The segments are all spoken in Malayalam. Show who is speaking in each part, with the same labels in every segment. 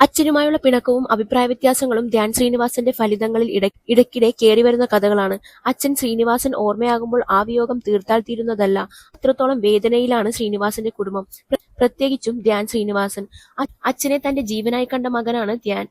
Speaker 1: അച്ഛനുമായുള്ള പിണക്കവും അഭിപ്രായ വ്യത്യാസങ്ങളും ധ്യാൻ ശ്രീനിവാസന്റെ ഫലിതങ്ങളിൽ ഇട ഇടയ്ക്കിടെ കേറിവരുന്ന കഥകളാണ്. അച്ഛൻ ശ്രീനിവാസൻ ഓർമ്മയാകുമ്പോൾ ആ വിയോഗം തീർത്താൽ തീരുന്നതല്ല. അത്രത്തോളം വേദനയിലാണ് ശ്രീനിവാസന്റെ കുടുംബം. പ്ര- പ്രത്യേകിച്ചും ധ്യാൻ ശ്രീനിവാസൻ. അച്ഛനെ തന്റെ ജീവനായി കണ്ട മകനാണ് ധ്യാൻ.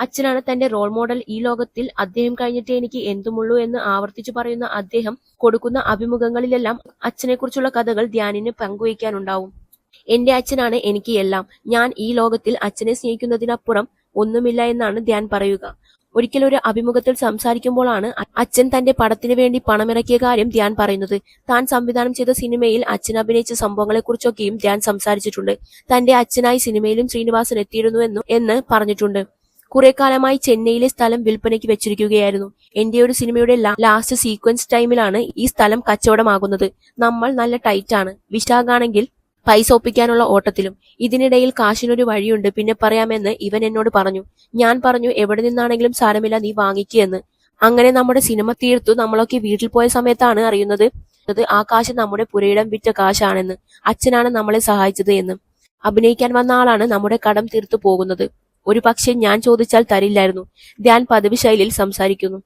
Speaker 1: അച്ഛനാണ് തന്റെ റോൾ മോഡൽ ഈ ലോകത്തിൽ. അദ്ദേഹം കഴിഞ്ഞിട്ടേ എനിക്ക് എന്തുമുള്ളൂ എന്ന് ആവർത്തിച്ചു പറയുന്ന അദ്ദേഹം കൊടുക്കുന്ന അഭിമുഖങ്ങളിലെല്ലാം അച്ഛനെക്കുറിച്ചുള്ള കഥകൾ ധ്യാനിന് പങ്കുവയ്ക്കാനുണ്ടാവും. എന്റെ അച്ഛനാണ് എനിക്ക് എല്ലാം. ഞാൻ ഈ ലോകത്തിൽ അച്ഛനെ സ്നേഹിക്കുന്നതിനപ്പുറം ഒന്നുമില്ല എന്നാണ് ധ്യാൻ പറയുക. ഒരിക്കൽ ഒരു അഭിമുഖത്തിൽ സംസാരിക്കുമ്പോഴാണ് അച്ഛൻ തന്റെ പടത്തിനു വേണ്ടി പണമിറക്കിയ കാര്യം ധ്യാൻ പറയുന്നത്. താൻ സംവിധാനം ചെയ്ത സിനിമയിൽ അച്ഛൻ അഭിനയിച്ച സംഭവങ്ങളെക്കുറിച്ചൊക്കെയും ധ്യാൻ സംസാരിച്ചിട്ടുണ്ട്. തന്റെ അച്ഛനായി സിനിമയിലും ശ്രീനിവാസൻ എത്തിയിരുന്നു എന്നു എന്ന് പറഞ്ഞിട്ടുണ്ട്. കുറെ കാലമായി ചെന്നൈയിലെ സ്ഥലം വിൽപ്പനയ്ക്ക് വെച്ചിരിക്കുകയായിരുന്നു. എന്റെ ഒരു സിനിമയുടെ ലാസ്റ്റ് സീക്വൻസ് ടൈമിലാണ് ഈ സ്ഥലം കച്ചവടമാകുന്നത്. നമ്മൾ നല്ല ടൈറ്റാണ്. വിശാഖാണെങ്കിൽ പൈസ ഒപ്പിക്കാനുള്ള ഓട്ടത്തിലും. ഇതിനിടയിൽ കാശിനൊരു വഴിയുണ്ട്. പിന്നെ പറയാമെന്ന് ഇവൻ എന്നോട് പറഞ്ഞു. ഞാൻ പറഞ്ഞു എവിടെ നിന്നാണെങ്കിലും സാരമില്ല നീ വാങ്ങിക്കുകയെന്ന് അങ്ങനെ നമ്മുടെ സിനിമ തീർത്തു. നമ്മളൊക്കെ വീട്ടിൽ പോയ സമയത്താണ് അറിയുന്നത് ആ കാശ് നമ്മുടെ പുരയിടം വിറ്റ കാശാണെന്ന്. അച്ഛനാണ് നമ്മളെ സഹായിച്ചത് എന്ന്. അഭിനയിക്കാൻ വന്ന ആളാണ് നമ്മുടെ കടം തീർത്തു പോകുന്നത്. ഒരു പക്ഷെ ഞാൻ ചോദിച്ചാൽ തരില്ലായിരുന്നു. ധ്യാൻ പതിവ് ശൈലിയിൽ സംസാരിക്കുന്നു.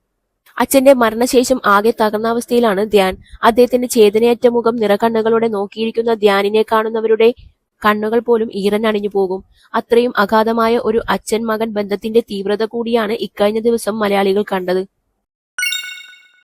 Speaker 1: അച്ഛന്റെ മരണശേഷം ആകെ തകർന്ന അവസ്ഥയിലാണ് ധ്യാൻ. അദ്ദേഹത്തിന്റെ ചേതനയറ്റ മുഖം നിറകണ്ണുകളോടെ നോക്കിയിരിക്കുന്ന ധ്യാനിനെ കാണുന്നവരുടെ കണ്ണുകൾ പോലും ഈറനണിഞ്ഞു പോകും. അത്രയും അഗാധമായ ഒരു അച്ഛൻ മകൻ ബന്ധത്തിന്റെ തീവ്രത കൂടിയാണ് ഇക്കഴിഞ്ഞ ദിവസം മലയാളികൾ കണ്ടത്.